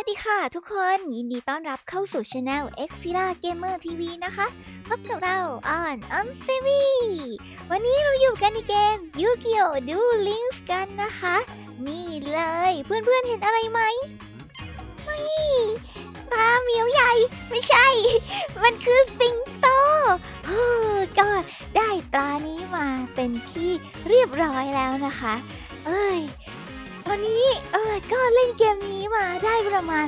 วัสดีค่ะทุกคนยินดีต้อนรับเข้าสู่ช anel x i l a Gamer TV นะคะ พบกับเราออนอัมซีวีวันนี้เราอยู่กันในเกม Yu-Gi-Oh! Duel Links กันนะคะ นี่เลยเพื่อนๆเห็นอะไรไหมไม่ตาเหมียวใหญ่ ไม่ใช่ มันคือสิงโตเฮ้อก็ได้ตรานี้มาเป็นที่เรียบร้อยแล้วนะคะ เอ้ย ตอนนี้เออก็เล่นเกมนี้มาได้ประมาณ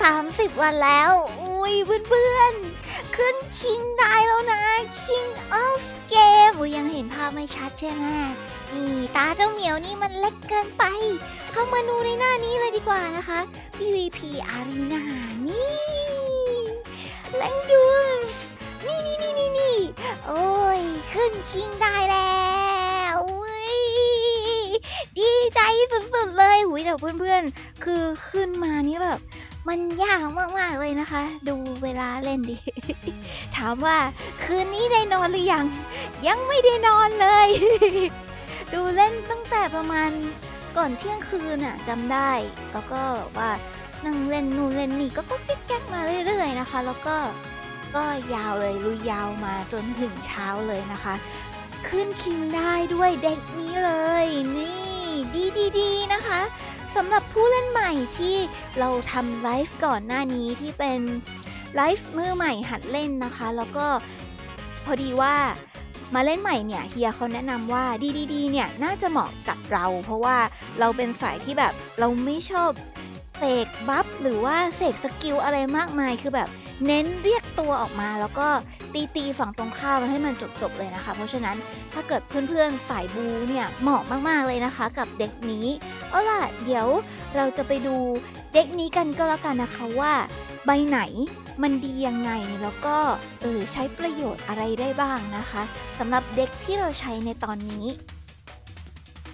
30 วันแล้ว อุ้ยเพื่อนๆ ขึ้นคิงได้แล้วนะ King of Game ยังเห็นภาพไม่ชัดใช่ไหมนี่ตาเจ้าเหมียวนี่มันเล็กเกินไป เข้ามาดูในหน้านี้เลยดีกว่านะคะ PVP Arena นี่เล่นดูนี่นี่นี่นี่นี่โอ้ย ขึ้นคิงได้แล้ว ดีใจสุดๆเลยหุยแต่เพื่อนๆ คือขึ้นมานี่แบบ มันยากมากๆเลยนะคะ ดูเวลาเล่นดิ ถามว่าคืนนี้ได้นอนหรือยัง ยังไม่ได้นอนเลย ดูเล่นตั้งแต่ประมาณก่อนเที่ยงคืนน่ะจำได้ แล้วก็แบบว่านั่งเล่นนู่นเล่นนี่ก็ก็แก๊กมาเรื่อยๆนะคะ แล้วก็ก็ยาวเลยลุยยาวมาจนถึงเช้าเลยนะคะ ขึ้นคิงได้ด้วยเด็กนี้เลยนี่ ดีดีดีนะคะสำหรับผู้เล่นใหม่ที่เราทำไลฟ์ก่อนหน้านี้ที่เป็นไลฟ์มือใหม่หัดเล่นนะคะ แล้วก็พอดีว่ามาเล่นใหม่เนี่ยเฮียเขาแนะนำว่าดีดีดีเนี่ยน่าจะเหมาะกับเรา เพราะว่าเราเป็นสายที่แบบเราไม่ชอบเสกบัฟหรือว่าเสกสกิลอะไรมากมายคือแบบเน้นเรียกตัวออกมาแล้วก็ ตีตีฝั่งตรงข้ามให้มันจบๆเลยนะคะ เพราะฉะนั้นถ้าเกิดเพื่อนๆสายบูเนี่ยเหมาะมากๆเลยนะคะ กับเด็กนี้เอาล่ะเดี๋ยวเราจะไปดูเด็กนี้กันก็แล้วกันนะคะว่าใบไหนมันดียังไงแล้วก็เออใช้ประโยชน์อะไรได้บ้างนะคะสำหรับเด็กที่เราใช้ในตอนนี้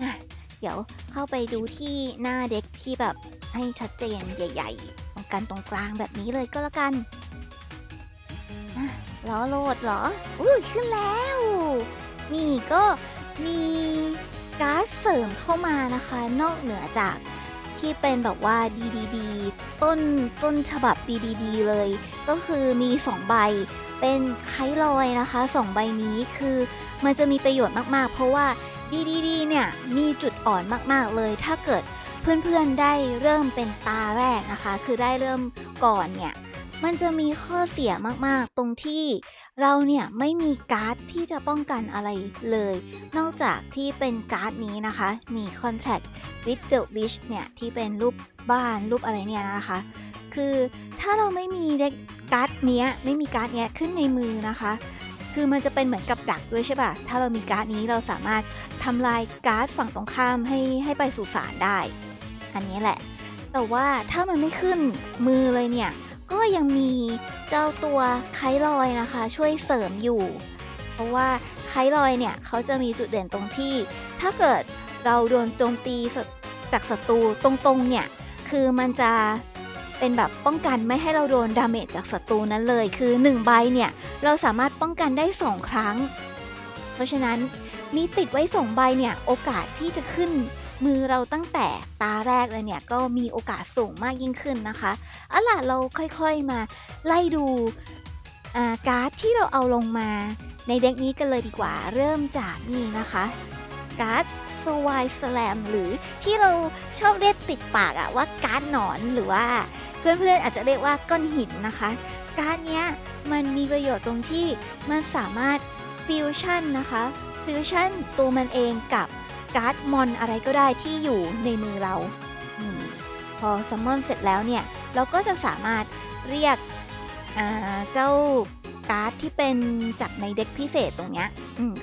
อะเดี๋ยวเข้าไปดูที่หน้าเด็กที่แบบให้ชัดเจนใหญ่ ๆ ตรงกันตรงกลางแบบนี้เลยก็แล้วกัน ล้อโหลดเหรออุ้ขึ้นแล้ว นี่ก็มีการ์ดเสริมเข้ามานะคะ นอกเหนือจากที่เป็นแบบว่า DDD ต้นต้นฉบับ DDD เลย ก็คือมี 2 ใบ เป็นไคลอยนะคะ 2 ใบนี้คือมันจะมีประโยชน์มากๆ เพราะว่า DDD เนี่ย มีจุดอ่อนมากๆเลย ถ้าเกิดเพื่อนๆได้เริ่มเป็นตาแรกนะคะ คือได้เริ่มก่อนเนี่ย มันจะมีข้อเสียมากๆ ตรงที่เราเนี่ยไม่มีการ์ดที่จะป้องกันอะไรเลย นอกจากที่เป็นการ์ดนี้นะคะ มี Contract with the Witch เนี่ย ที่เป็นรูปบ้านรูปอะไรเนี่ยนะคะ คือถ้าเราไม่มีเด็กการ์ดเนี้ยไม่มีการ์ดเนี้ยขึ้นในมือนะคะ คือมันจะเป็นเหมือนกับดักด้วยใช่ป่ะ ถ้าเรามีการ์ดนี้เราสามารถทำลายการ์ดฝั่งตรงข้ามให้ให้ไปสู่ศาลได้ อันนี้แหละ แต่ว่าถ้ามันไม่ขึ้นมือเลยเนี่ย ก็ยังมีเจ้าตัวไคลอยนะคะ ช่วยเสริมอยู่ เพราะว่าไคลอยเนี่ยเขาจะมีจุดเด่นตรงที่ ถ้าเกิดเราโดนโจมตีจากศัตรูตรงๆเนี่ย คือมันจะเป็นแบบป้องกันไม่ให้เราโดนดาเมจจากศัตรูนั้นเลย คือ1ใบเนี่ย เราสามารถป้องกันได้ 2 ครั้ง เพราะฉะนั้นมีติดไว้2ใบเนี่ย โอกาสที่จะขึ้น มือเราตั้งแต่ตาแรกเลยเนี่ยก็มีโอกาสสูงมากยิ่งขึ้นนะคะเอาล่ะเราค่อยๆมาไล่ดูการ์ดที่เราเอาลงมาในเด็กนี้กันเลยดีกว่าเริ่มจากนี่นะคะการ์ดสวายสแลมหรือที่เราชอบเรียกติดปากอะว่าการ์ดหนอนหรือว่าเพื่อนๆอาจจะเรียกว่าก้อนหินนะคะ การ์ดเนี้ยมันมีประโยชน์ตรงที่มันสามารถฟิวชั่นนะคะฟิวชั่นตัวมันเองกับ การ์ดมอนอะไรก็ได้ที่อยู่ในมือเราอพอซัมมอนเสร็จแล้วเนี่ย เราก็จะสามารถเรียกเจ้าการ์ดที่เป็นจากในเด็กพิเศษตรงเนี้ย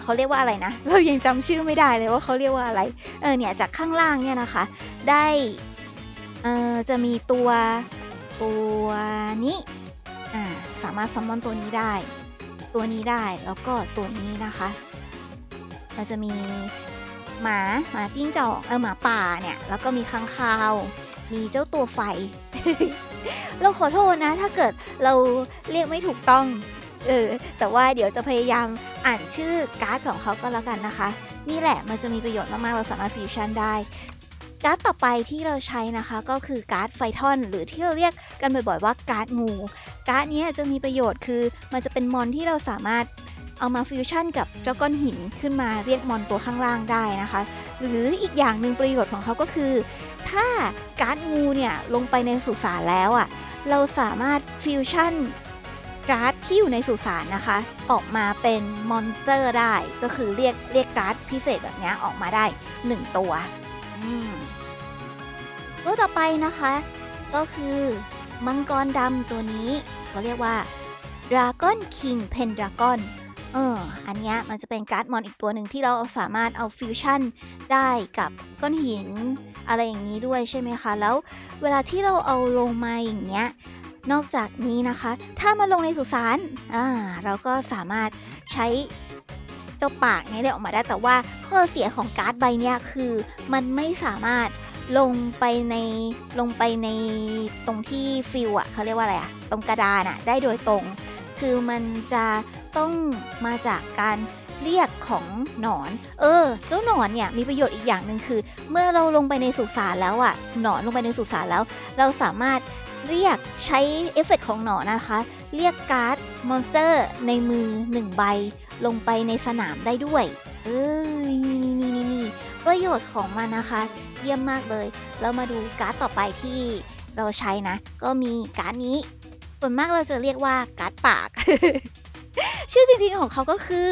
เขาเรียกว่าอะไรนะ เรายังจำชื่อไม่ได้เลยว่าเขาเรียกว่าอะไร เออเนี่ยจากข้างล่างเนี่ยนะคะ ได้เออจะมีตัวตัวนี้อ่าสามารถซัมมอนตัวนี้ได้ ตัวนี้ได้แล้วก็ตัวนี้นะคะ มันจะมี หมาหมาจิ้งจอกเออหมาป่าเนี่ย แล้วก็มีค้างคาว มีเจ้าตัวไฟ เราขอโทษนะ ถ้าเกิดเราเรียกไม่ถูกต้องเออแต่ว่าเดี๋ยวจะพยายามอ่านชื่อการ์ดของเขาก็แล้วกันนะคะ นี่แหละมันจะมีประโยชน์มาก ๆ เราสามารถฟิวชั่นได้ การ์ดต่อไปที่เราใช้นะคะก็คือการ์ดไฟทอน หรือที่เราเรียกกันบ่อย ๆ ว่าการ์ดงู การ์ดเนี้ยจะมีประโยชน์คือ มันจะเป็นมอนที่เราสามารถ เอามาฟิวชั่นกับเจ้าก้อนหินขึ้นมาเรียกมอนตัวข้างล่างได้นะคะ หรืออีกอย่างหนึ่งประโยชน์ของเขาก็คือ ถ้าการ์ดงูเนี่ยลงไปในสุสานแล้วอะ่ะเราสามารถฟิวชั่นการ์ดที่อยู่ในสุสานนะคะ ออกมาเป็นมอนสเตอร์ได้ ก็คือเรียกเรียกการ์ดพิเศษแบบนี้ออกมาได้ 1 ตัวตัวต่อไปนะคะ ก็คือมังกรดำตัวนี้เขาเรียกว่า Dragon King Pendragon เอออันเนี้ยมันจะเป็นการ์ดมอนอีกตัวหนึ่งที่เราสามารถเอาฟิวชั่นได้กับก้อนหินอะไรอย่างนี้ด้วยใช่ไหมคะ แล้วเวลาที่เราเอาลงมาอย่างเงี้ย นอกจากนี้นะคะ ถ้ามาลงในสุสานอ่าเราก็สามารถใช้เจ้าปากนี้เลยออกมาได้ แต่ว่าข้อเสียของการ์ดใบนี้คือ มันไม่สามารถลงไปในลงไปในตรงที่ฟิลอะเขาเรียกว่าอะไรอะตรงกระดานอะได้โดยตรง คือมันจะ ต้องมาจากการเรียกของหนอน เออ เจ้าหนอนเนี่ยมีประโยชน์อีกอย่างหนึ่งคือ เมื่อเราลงไปในสุสานแล้วอะหนอนลงไปในสุสานแล้ว เราสามารถเรียกใช้เอฟเฟกต์ของหนอนนะคะ เรียกการ์ดมอนสเตอร์ในมือหนึ่งใบ ลงไปในสนามได้ด้วย เออนี่นี่นี่นี่ประโยชน์ของมันนะคะ เยี่ยมมากเลย เรามาดูการ์ดต่อไปที่เราใช้นะ ก็มีการ์ดนี้ ส่วนมากเราจะเรียกว่าการ์ดปาก ชื่อจริงๆของเขาก็คือ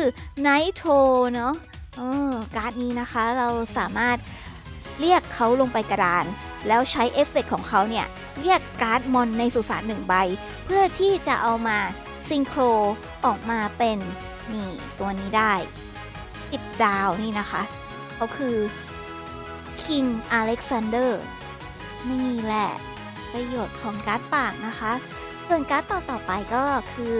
Night t o เนาะการ์ดนี้นะคะเราสามารถเรียกเขาลงไปกระดาน แล้วใช้เอฟเฟกต์ของเขาเนี่ยเรียกการ์ดมอนในสุสานหนึ่งใบ เพื่อที่จะเอามาซิงโครออกมาเป็นนี่ตัวนี้ได้ติดดาวนี่นะคะเขาคือ King Alexander นี่แหละประโยชน์ของการ์ดปากนะคะ ส่วนการ์ดต่อต่อไปก็คือ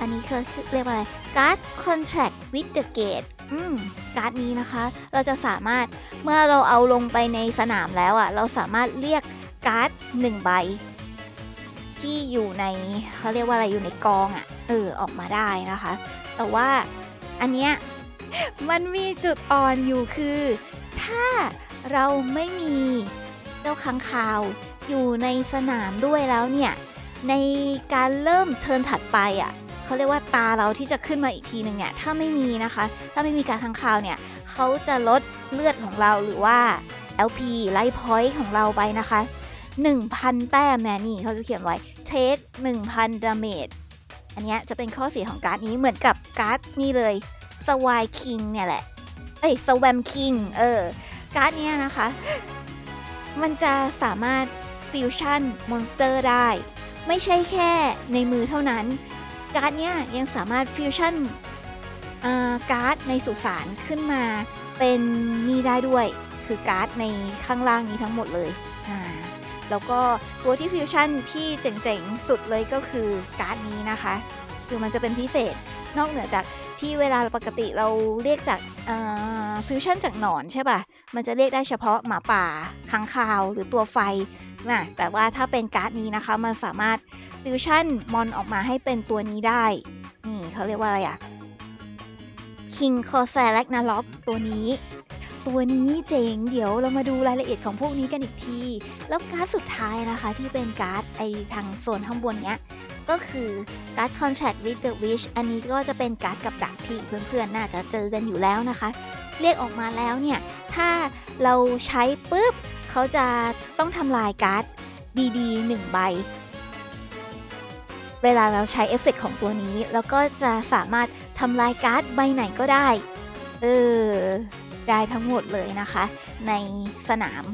อันนี้คือเรียกว่าอะไรการ์ด contract with the gate อืมการ์ดนี้นะคะ เราจะสามารถเมื่อเราเอาลงไปในสนามแล้วอะ่ะ เราสามารถเรียกการ์ดหนึ่งใบ ที่อยู่ในเขาเรียกว่าอะไรอยู่ในกองอะ่ะ เออออกมาได้นะคะ แต่ว่าอันเนี้ยมันมีจุดอ่อนอยู่คือ ถ้าเราไม่มีเจ้าค้างคาวอยู่ในสนามด้วยแล้วเนี่ย ในการเริ่มเทิร์นถัดไปอะ เขาเรียกว่าตาเราที่จะขึ้นมาอีกทีหนึ่งเนี่ยถ้าไม่มีนะคะ ถ้าไม่มีการค้างคาวเนี่ยเขาจะลดเลือดของเราหรือว่า LP ไลท์พอยต์ของเราไปนะคะ 1,000 แต้มแน่นี่เขาจะเขียนไว้ take 1,000 damage อันนี้จะเป็นข้อเสียของการ์ดนี้เหมือนกับการ์ดนี่เลย สวายคิงเนี่ยแหละ เอ้ยสวมคิงเออ การ์ดเนี้ยนะคะ มันจะสามารถฟิวชั่นมอนสเตอร์ได้ ไม่ใช่แค่ในมือเท่านั้น การ์ดเนี้ยยังสามารถฟิวชั่นการ์ดในสุสานขึ้นมาเป็นนี่ได้ด้วย คือการ์ดในข้างล่างนี้ทั้งหมดเลยอ่าแล้วก็ตัวที่ฟิวชั่นที่เจ๋งๆ สุดเลยก็คือการ์ดนี้นะคะ คือมันจะเป็นพิเศษนอกเหนือจากที่เวลาปกติเราเรียกจากฟิวชั่นจากหนอนใช่ป่ะ มันจะเรียกได้เฉพาะหมาป่าค้างคาวหรือตัวไฟนะแต่ว่าถ้าเป็นการ์ดนี้นะคะ มันสามารถ ฟิวชั่นมอนออกมาให้เป็นตัวนี้ได้ นี่เขาเรียกว่าอะไรอะ King c o r s a r a g n a r o k ตัวนี้ ตัวนี้เจ๋งเดี๋ยวเรามาดูรายละเอียดของพวกนี้กันอีกที แล้วการ์ดสุดท้ายนะคะที่เป็นการ์ดไอทางโซนข้างบนเนี้ย ก็คือการ์ด Contract with the Witch อันนี้ก็จะเป็นการ์ดกับดักที่เพื่อนๆ น่าจะเจอกันอยู่แล้วนะคะ เรียกออกมาแล้วเนี่ย ถ้าเราใช้ปุ๊บเขาจะต้องทำลายการ์ดดีๆหนึ่งใบ เวลาเราใช้เอฟเฟกต์ของตัวนี้ แล้วก็จะสามารถทำลายการ์ดใบไหนก็ได้ เออ ได้ทั้งหมดเลยนะคะ ในสนาม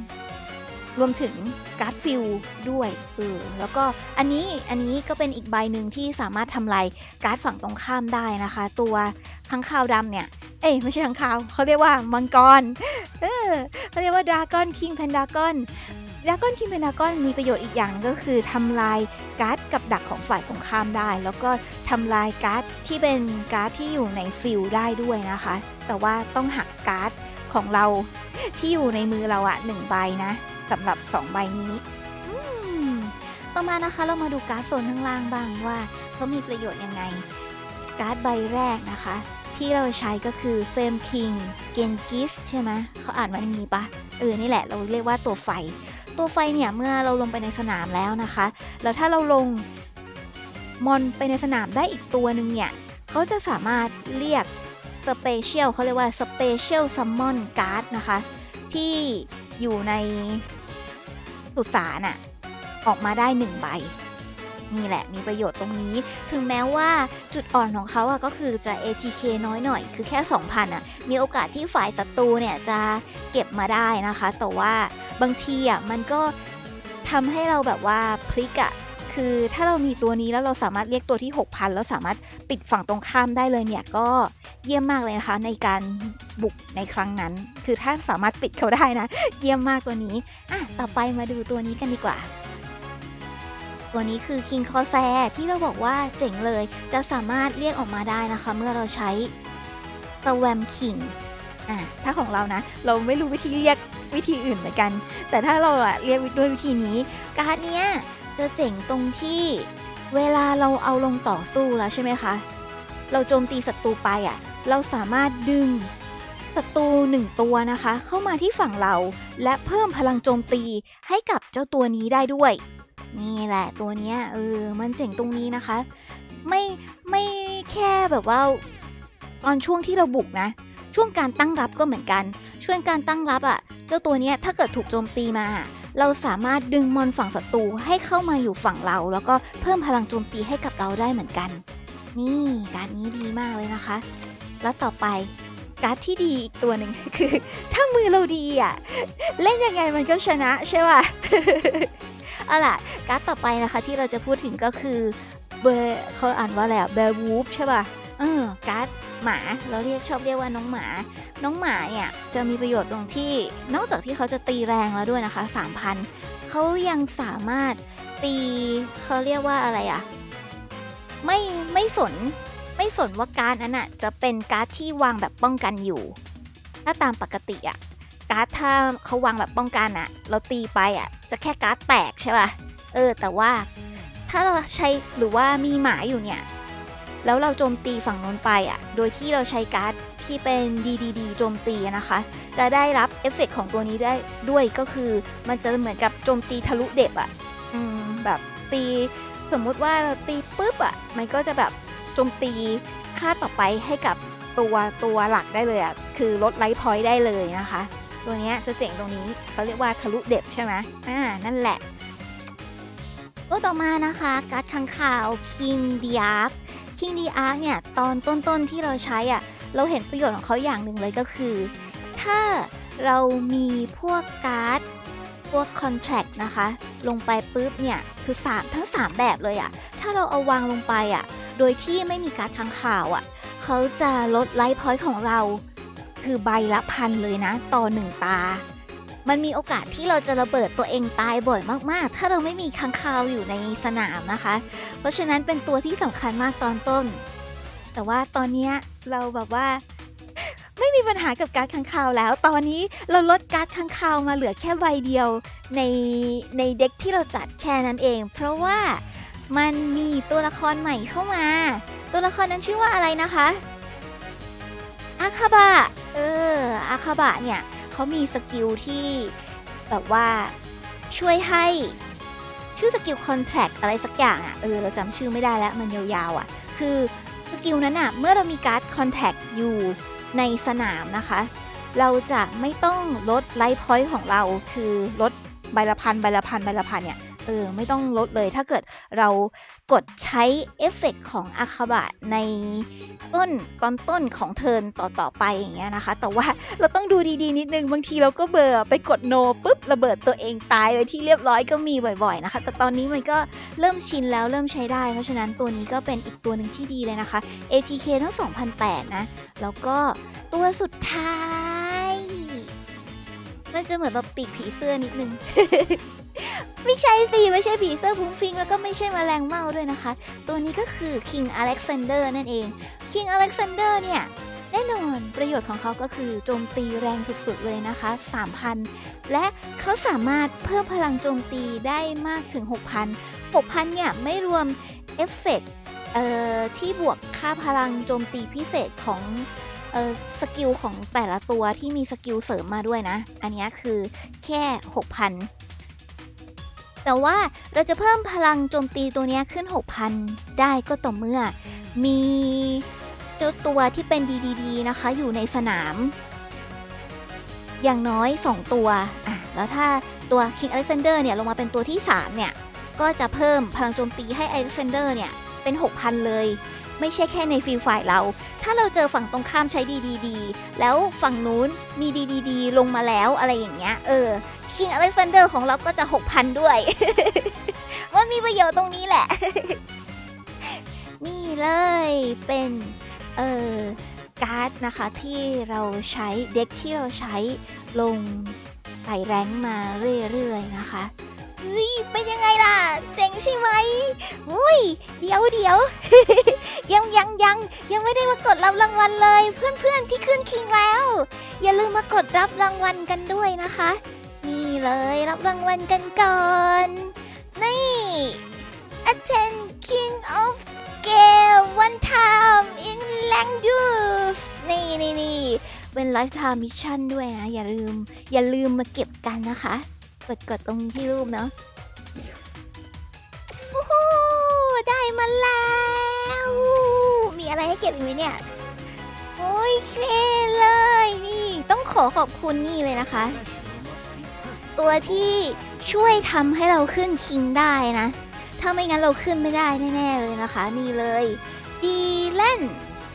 รวมถึงการ์ดฟิลด้วยเออแล้วก็อันนี้อันนี้ก็เป็นอีกใบหนึ่งที่สามารถทำลายการ์ดฝั่งตรงข้ามได้นะคะ ตัวค้างคาวดำเนี่ย เอ้ยไม่ใช่ค้างคาวเขาเรียกว่ามังกร เออเขาเรียกว่าดราก้อนคิงแพนดากอน ดราก้อนคิงแพนากอนมีประโยชน์อีกอย่างก็คือทำลายการ์ดกับดักของฝ่ายตรงข้ามได้ แล้วก็ทำลายการ์ดที่เป็นการ์ดที่อยู่ในฟิลได้ด้วยนะคะ แต่ว่าต้องหักการ์ดของเราที่อยู่ในมือเราอะหนึ่งใบนะสำหรับ 2 ใบนี้ต่อมานะคะเรามาดูการ์ดโซนข้างล่างบ้างว่าเขามีประโยชน์ยังไง การ์ดใบแรกนะคะ ที่เราใช้ก็คือเฟมคิงเกนกิสใช่ไหมเขาอ่านว่าอย่างนี้ปะเออนี่แหละเราเรียกว่าตัวไฟ ตัวไฟเนี่ยเมื่อเราลงไปในสนามแล้วนะคะ แล้วถ้าเราลงมอนไปในสนามได้อีกตัวหนึ่งเนี่ยเขาจะสามารถเรียกสเปเชียลเขาเรียกว่าสเปเชียลซัมมอนการ์ดนะคะ ที่อยู่ในสุสานอะออกมาได้หนึ่งใบ นี่แหละมีประโยชน์ตรงนี้ ถึงแม้ว่าจุดอ่อนของเขาอะก็คือจะ ATK น้อยหน่อย คือแค่ 2,000อะมีโอกาสที่ฝ่ายศัตรูเนี่ยจะเก็บมาได้นะคะ แต่ว่าบางทีอะมันก็ทำให้เราแบบว่าพลิกอะคือถ้าเรามีตัวนี้แล้วเราสามารถเรียกตัวที่ 6,000 แล้วสามารถปิดฝั่งตรงข้ามได้เลยเนี่ย ก็เยี่ยมมากเลยนะคะ ในการบุกในครั้งนั้น คือถ้าสามารถปิดเขาได้นะ เยี่ยมมากตัวนี้อะต่อไปมาดูตัวนี้กันดีกว่า ตัวนี้คือ King Corsair ที่เราบอกว่าเจ๋งเลย จะสามารถเรียกออกมาได้นะคะ เมื่อเราใช้ Swam King อะถ้าของเรานะ เราไม่รู้วิธีเรียกวิธีอื่นเหมือนกัน แต่ถ้าเราอะเรียกด้วยวิธีนี้ การ์ดเนี้ยจะเจ๋งตรงที่เวลาเราเอาลงต่อสู้แล้วใช่ไหมคะ เราโจมตีศัตรูไปอะเราสามารถดึงศัตรูหนึ่งตัวนะคะ เข้ามาที่ฝั่งเรา และเพิ่มพลังโจมตีให้กับเจ้าตัวนี้ได้ด้วย นี่แหละตัวเนี้ยเออมันเจ๋งตรงนี้นะคะ ไม่ไม่แค่แบบว่าตอนช่วงที่เราบุกนะ ช่วงการตั้งรับก็เหมือนกันช่วงการตั้งรับอะ่ะ เจ้าตัวเนี้ยถ้าเกิดถูกโจมตีมา เราสามารถดึงมอนฝั่งศัตรูให้เข้ามาอยู่ฝั่งเรา แล้วก็เพิ่มพลังโจมตีให้กับเราได้เหมือนกัน นี่การนี้ดีมากเลยนะคะ แล้วต่อไปการ์ดที่ดีอีกตัวหนึ่งคือ ถ้ามือเราดีอะ เล่นยังไงมันก็ชนะใช่ป่ะ เอาล่ะการ์ดต่อไปนะคะที่เราจะพูดถึงก็คือเบอร์เขาอ่านว่าอะไรอะเบอร์วูฟใช่ป่ะเออการ์ดหมาเราเรียกชอบเรียกว่าน้องหมา น้องหมาเนี่ยจะมีประโยชน์ตรงที่ นอกจากที่เขาจะตีแรงแล้วด้วยนะคะ3,000เขายังสามารถตีเขาเรียกว่าอะไรอะไม่ไม่สนไม่สนว่าการดนั้นอะจะเป็นการ์ดที่วางแบบป้องกันอยู่ ถ้าตามปกติอะ การ์ดถ้าเขาวางแบบป้องกันอะเราตีไปอะจะแค่การ์ดแตกใช่ป่ะเออ แต่ว่าถ้าเราใช้หรือว่ามีหมาอยู่เนี่ย แล้วเราโจมตีฝั่งนู้นไปอะโดยที่เราใช้การ์ดที่เป็น DDD โจมตีนะคะ จะได้รับเอฟเฟกต์ของตัวนี้ได้ด้วยก็คือ มันจะเหมือนกับโจมตีทะลุเด็บอะอืมแบบตีสมมุติว่าเราตีปุ๊บอะมันก็จะแบบโจมตีค่าต่อไปให้กับตัวตัวหลักได้เลยอะคือลดไลท์พอยต์ได้เลยนะคะ ตัวนี้จะเจ๋งตรงนี้เขาเรียกว่าทะลุเด็บใช่ไหมอ่า นั่นแหละตัวต่อมานะคะการ์ดค้างคาว King d i a r k King d i a r k เนี่ยตอนต้นๆที่เราใช้อะ่ะเราเห็นประโยชน์ของเขาอย่างหนึ่งเลยก็คือ ถ้าเรามีพวกการ์ดพวก contract นะคะ ลงไปปุ๊บเนี่ยคือสามทั้ง 3 แบบเลยอะ่ะถ้าเราเอาวางลงไปอะ่ะโดยที่ไม่มีการ์ดค้างคาวอะ่ะเขาจะลดไลท์พอยต์ของเรา คือใบละพันเลยนะ ต่อหนึ่งตา มันมีโอกาสที่เราจะระเบิดตัวเองตายบ่อยมากๆ ถ้าเราไม่มีค้างคาวอยู่ในสนามนะคะ เพราะฉะนั้นเป็นตัวที่สำคัญมากตอนต้น แต่ว่าตอนนี้เราแบบว่าไม่มีปัญหากับการค้างคาวแล้ว ตอนนี้เราลดการค้างคาวมาเหลือแค่ใบเดียวในในเด็กที่เราจัดแค่นั้นเอง เพราะว่ามันมีตัวละครใหม่เข้ามา ตัวละครนั้นชื่อว่าอะไรนะคะ คาบะ เออ อาคาบะเนี่ยเขามีสกิลที่แบบว่าช่วยให้ชื่อสกิลคอนแท c t อะไรสักอย่างอะ่ะ เออ เราจำชื่อไม่ได้แล้ว มันยาวๆอะ่ะ คือสกิลนั้นอะ่ะ เมื่อเรามีการ์ดคอนแท t อยู่ในสนามนะคะ เราจะไม่ต้องลดไลท์พอยต์ของเรา คือลดใบละพันใบละพันใบละพันเนี่ย เออไม่ต้องลดเลย ถ้าเกิดเรากดใช้เอฟเฟกต์ของอาคาบะในต้นตอนต้นของเทิร์นต่อต่อๆไปอย่างเงี้ยนะคะ แต่ว่าเราต้องดูดีๆนิดนึง บางทีเราก็เบลอไปกดโนปุ๊บระเบิดตัวเองตายไปที่เรียบร้อยก็มีบ่อย ๆนะคะ แต่ตอนนี้มันก็เริ่มชินแล้วเริ่มใช้ได้ เพราะฉะนั้นตัวนี้ก็เป็นอีกตัวหนึ่งที่ดีเลยนะคะ ATK ทั้ง 2008 นะ แล้วก็ตัวสุดท้ายมันจะเหมือนแบบปีกผีเสื้อนิดนึง ไม่ใช่สิไม่ใช่ผีเสื้อฟุ้งฟิงแล้วก็ไม่ใช่แมลงเม่าด้วยนะคะ ตัวนี้ก็คือ King Alexander นั่นเอง King Alexander เนี่ยแน่นอนประโยชน์ของเขาก็คือโจมตีแรงสุดๆเลยนะคะ 3,000 และเขาสามารถเพิ่มพลังโจมตีได้มากถึง 6,000 6,000 เนี่ย ไม่รวมเอฟเฟกต์ที่บวกค่าพลังโจมตีพิเศษของออสกิลของแต่ละตัวที่มีสกิลเสริมมาด้วยนะ อันนี้คือแค่ 6,000 แต่ว่าเราจะเพิ่มพลังโจมตีตัวนี้ขึ้น 6,000 ได้ก็ต่อเมื่อ มีเจ้าตัวที่เป็นดีๆนะคะ อยู่ในสนาม อย่างน้อย 2 ตัวอะแล้วถ้าตัว King Alexander เนี่ยลงมาเป็นตัวที่ 3 เนี่ย ก็จะเพิ่มพลังโจมตีให้ Alexander เนี่ยเป็น 6,000 เลย ไม่ใช่แค่ในฟิลฝ่ายเรา ถ้าเราเจอฝั่งตรงข้ามใช้ DDD แล้วฝั่งนู้นมี DDD ลงมาแล้วอะไรอย่างเงี้ย เออ King Alexander ของเราก็จะ 6,000 ด้วย มันมีประโยชน์ตรงนี้แหละ นี่เลยเป็น เออการ์ดนะคะที่เราใช้เด็กที่เราใช้ลงไต่แรงมาเรื่อยๆนะคะ เฮ้ยเป็นยังไงล่ะเจ๋งใช่ไหมอุ้ยเดี๋ยวเดี๋ยว ยังยังยังยังไม่ได้มากดรับรางวัลเลย เพื่อนๆที่ขึ้นคิงแล้ว อย่าลืมมากดรับรางวัลกันด้วยนะคะ นี่เลยรับรางวัลกันก่อนนี่ attend king of game one time in Langdus นี่นี่นี่เป็น lifetime mission ด้วยนะ อย่าลืม อย่าลืมมาเก็บกันนะคะ กดกดตรงที่รูปเนาะโอ้โหได้มาแล้ว มีอะไรให้เก็บอีกไหมเนี่ย โอ้ยเคเลยนี่ ต้องขอขอบคุณนี่เลยนะคะ ตัวที่ช่วยทำให้เราขึ้นคิงได้นะ ถ้าไม่งั้นเราขึ้นไม่ได้แน่ๆเลยนะคะ นี่เลยดีเลน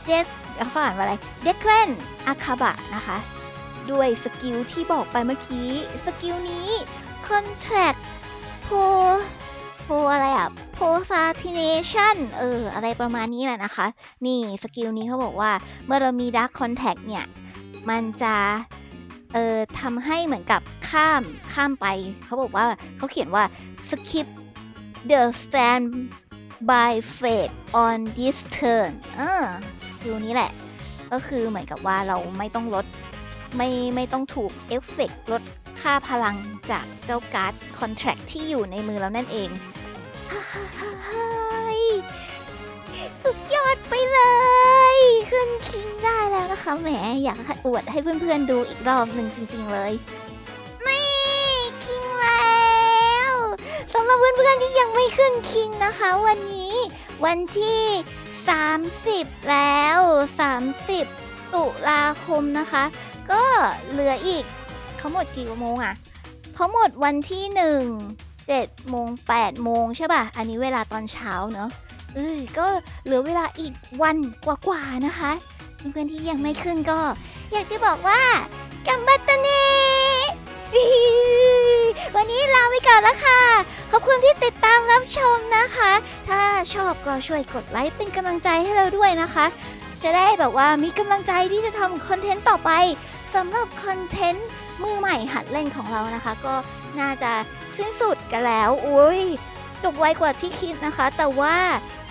เดสเขาอ่านว่าอะไรเดคเลนอาคาบะนะคะ ด้วยสกิลที่บอกไปเมื่อกี้ สกิลนี้ contract po po อะไรอะ postination เออ อะไรประมาณนี้แหละนะคะ นี่สกิลนี้เขาบอกว่าเมื่อเรามี dark contact เนี่ย มันจะเอ่อทำให้เหมือนกับข้ามข้ามไป เขาบอกว่าเขาเขียนว่า skip the stand by fate on this turn เออสกิลนี้แหละ ก็คือเหมือนกับว่าเราไม่ต้องลด ไม่ไม่ต้องถูกเอฟเฟกต์ลดค่าพลังจากเจ้าการ์ดคอนแท c t ที่อยู่ในมือเรานั่นเองฮ่าฮ่าฮ่าฮ่าสุดยอดไปเลย ขึ้นคิงได้แล้วนะคะแหมอยากอวดให้เพื่อนๆดูอีกรอบหนึ่งจริง ๆ เลยนี่คิงแล้วสำหรับเพื่อนๆที่ยังไม่ขึ้นคิงนะคะ วันนี้วันที่ 30 แล้ว 30 ตุลาคมนะคะ ก็เหลืออีกเขาหมดกี่โมงอะเขาหมดวันที่1 7โมง8โมงใช่ป่ะ อันนี้เวลาตอนเช้าเนอะเออก็เหลือเวลาอีกวันกว่าๆนะคะ เพื่อนๆที่ยังไม่ขึ้นก็ อยากจะบอกว่ากัมบัตเนวันนี้ลาไปก่อนแล้วค่ะ ขอบคุณที่ติดตามรับชมนะคะ ถ้าชอบก็ช่วยกดไลค์เป็นกำลังใจให้เราด้วยนะคะ จะได้แบบว่ามีกำลังใจที่จะทำคอนเทนต์ต่อไป สำหรับคอนเทนต์มือใหม่หัดเล่นของเรานะคะ ก็น่าจะสิ้นสุดกันแล้วอุ้ยจบไวกว่าที่คิดนะคะ แต่ว่า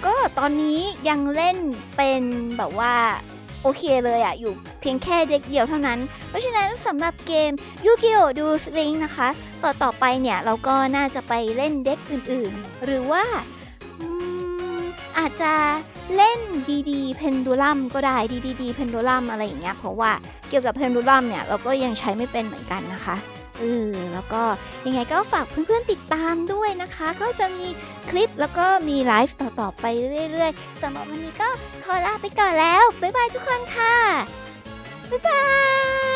ก็ตอนนี้ยังเล่นเป็นแบบว่าโอเคเลยอะอยู่เพียงแค่เด็กเดียวเท่านั้น เพราะฉะนั้นสำหรับเกม yu gi oh do Link นะคะ ต่อต่อไปเนี่ยเราก็น่าจะไปเล่นเด็กอื่นๆ หรือว่าอาจจะ เล่น DD Pendulum ก็ได้ DDD Pendulum อะไรอย่างเงี้ยเพราะว่าเกี่ยวกับ Pendulum เนี่ยเราก็ยังใช้ไม่เป็นเหมือนกันนะคะเออแล้วก็ยังไงก็ฝากเพื่อนๆติดตามด้วยนะคะ ก็จะมีคลิปแล้วก็มีไลฟ์ต่อๆไปเรื่อยๆสำหรับวันนี้ก็ขอลาไปก่อนแล้ว บ๊ายบายทุกคนค่ะ บ๊ายบาย